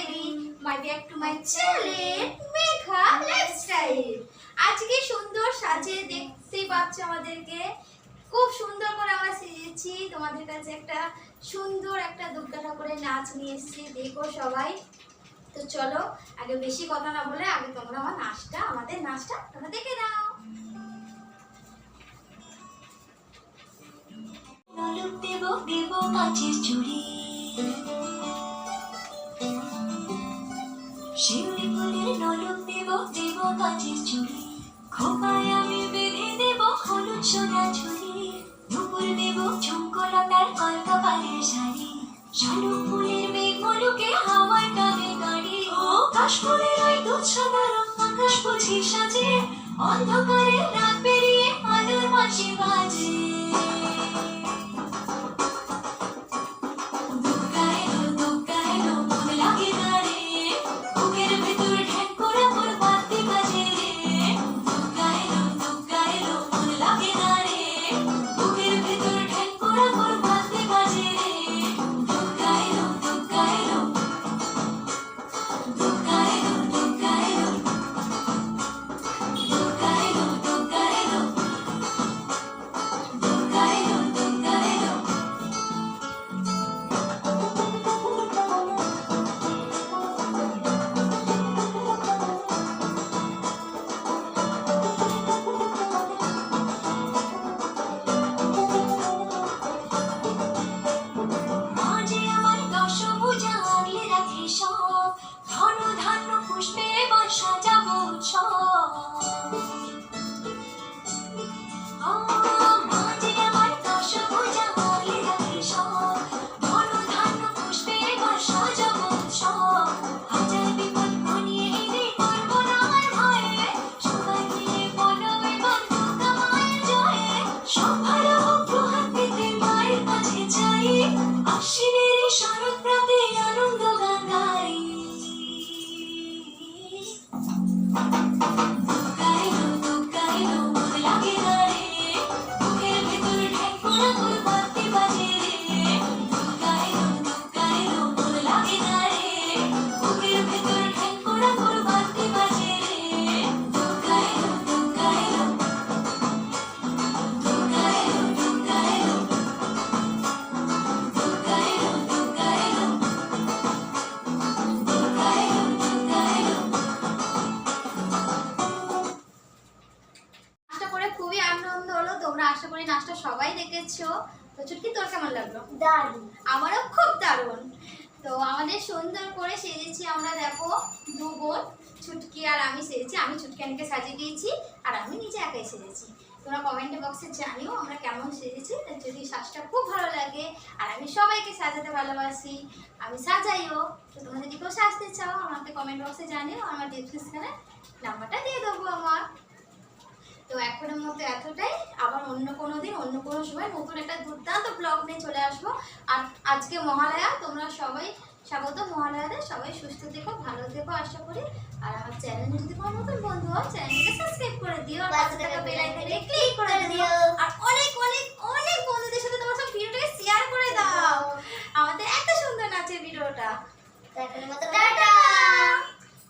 Kaveri my back to my channel Megha lifestyle আজকে সুন্দর সাজে দেখতেই পাচ্ছ আমাদেরকে। খুব সুন্দর করে আমরা সেজেছি। তোমাদের কাছে একটা সুন্দর একটা দুর্গা ঠাকুরের নাচ নিয়ে এসেছি। দেখো সবাই। তো চলো, আগে বেশি কথা না বলে আগে তোমরা আমার নাচটা, আমাদের নাচটা তোমরা দেখে নলক দেব দেব কাচের চুড়ি শিউলি ফুলের নলক দেব দেব কাচের চুড়ি খোপায় আমি বেঁধে দেব হলুদ সোনা ঝুড়ি নুপুর দেব ঝুমকলতার কলকা পাড়ের শাড়ি। শালুক ফুলের টানে গাড়ি ও কাশফুলের ওই দুধ সাদা রং আকাশ বুঝি সাজে। অন্ধকারে রাত পেরিয়ে আলোর বাজে। Bye. আশা করি নাচটা সবাই দেখেছ। তো চুটকি তোর কেমন লাগল? দারুণ। আমারও খুব দারুণ। তো আমাদের সুন্দর করে সেজেছি আমরা দেখো দু বোন ছুটকি আর আমি সেজেছি। আমি ছুটকানিকে সাজিয়ে দিয়েছি আর আমি নিজে একাই সেজেছি। তোমরা কমেন্ট বক্সে জানিও আমরা কেমন সেজেছি যদি সাজটা খুব ভালো লাগে আর আমি সবাইকে সাজাতে ভালোবাসি আমি সাজাইও। তো তোমরা যদি কেউ সাজতে চাও আমাকে কমেন্ট বক্সে জানিও আমার ডিসক্রিপশনে নাম্বারটা দিয়ে দেবো আমার। তো এখনের মতো এতটাই। আবার অন্য কোনো দিন, অন্য কোনো সময় নতুন একটা দুর্দান্ত ব্লগ নিয়ে চলে আসব। আর আজকে মহালয়া, তোমরা সবাই স্বাগত। মহালয়াতে সবাই সুস্থ থেকো, ভালো থেকো, আশা করি। আর আমার চ্যানেল যদি কোনো নতুন বন্ধু হয় চ্যানেলকে সাবস্ক্রাইব করে দিও। আর পাশে থাকা বেল আইকনে ক্লিক করে দিও।